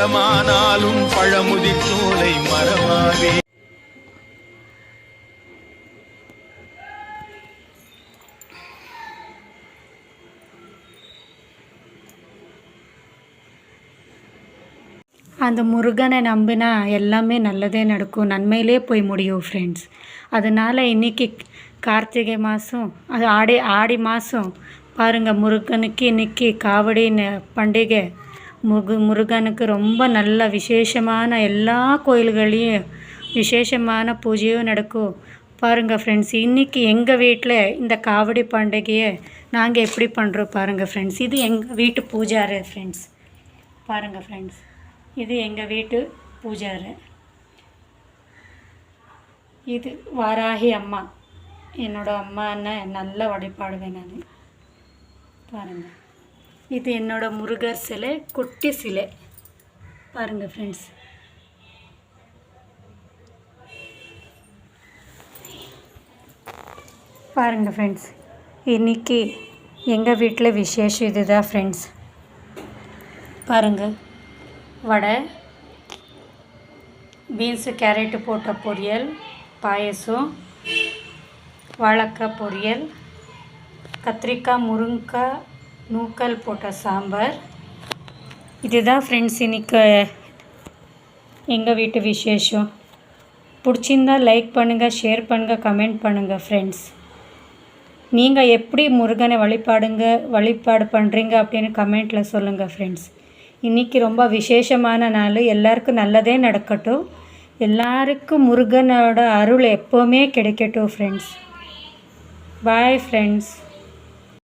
மரமானாலும் பழமுதிர் சோலை மரமாவே. அந்த முருகனை நம்பினா எல்லாமே நல்லதே நடக்கும். நன்மையிலே போய் முடியும் ஃப்ரெண்ட்ஸ் அதனால் இன்றைக்கி கார்த்திகை மாதம் அது ஆடி ஆடி மாதம் பாருங்கள் முருகனுக்கு இன்றைக்கி காவடி பண்டிகை. முருகு முருகனுக்கு ரொம்ப நல்ல விசேஷமான எல்லா கோயில்கள்லேயும் விசேஷமான பூஜையும் நடக்கும். பாருங்கள் ஃப்ரெண்ட்ஸ் இன்றைக்கி எங்கள் வீட்டில் இந்த காவடி பண்டிகையை நாங்கள் எப்படி பண்ணுறோம் பாருங்கள் ஃப்ரெண்ட்ஸ் இது எங்கள் வீட்டு பூஜாரு ஃப்ரெண்ட்ஸ் பாருங்கள் ஃப்ரெண்ட்ஸ் இது எங்கள் வீட்டு பூஜாரு. இது வாராகி அம்மா. என்னோட அம்மான்னு நல்லா வழிபாடுவேன் நான். பாருங்கள் இது என்னோடய முருகர் சிலை குட்டி சிலை. பாருங்கள் ஃப்ரெண்ட்ஸ் பாருங்கள் ஃப்ரெண்ட்ஸ் இன்றைக்கி எங்கள் வீட்டில் விசேஷம் இதுதான் ஃப்ரெண்ட்ஸ் பாருங்கள் வடை பீன்ஸு கேரட்டு போட்ட பொரியல் பாயசம் வாழைக்காய் பொரியல் கத்திரிக்காய் முருங்கைக்காய் நூக்கல் போட்ட சாம்பார். இதுதான் ஃப்ரெண்ட்ஸ் இன்றைக்கு எங்கள் வீட்டு விசேஷம். பிடிச்சிருந்தா லைக் பண்ணுங்கள் ஷேர் பண்ணுங்கள் கமெண்ட் பண்ணுங்கள் ஃப்ரெண்ட்ஸ் நீங்கள் எப்படி முருகனை வழிபாடுங்க வழிபாடு பண்ணுறீங்க அப்படின்னு கமெண்ட்டில் சொல்லுங்கள் ஃப்ரெண்ட்ஸ் இன்றைக்கி ரொம்ப விசேஷமான நாள். எல்லாருக்கும் நல்லதே நடக்கட்டும். எல்லாருக்கும் முருகனோட அருள் எப்போவுமே கிடைக்கட்டும் ஃப்ரெண்ட்ஸ் பாய் ஃப்ரெண்ட்ஸ்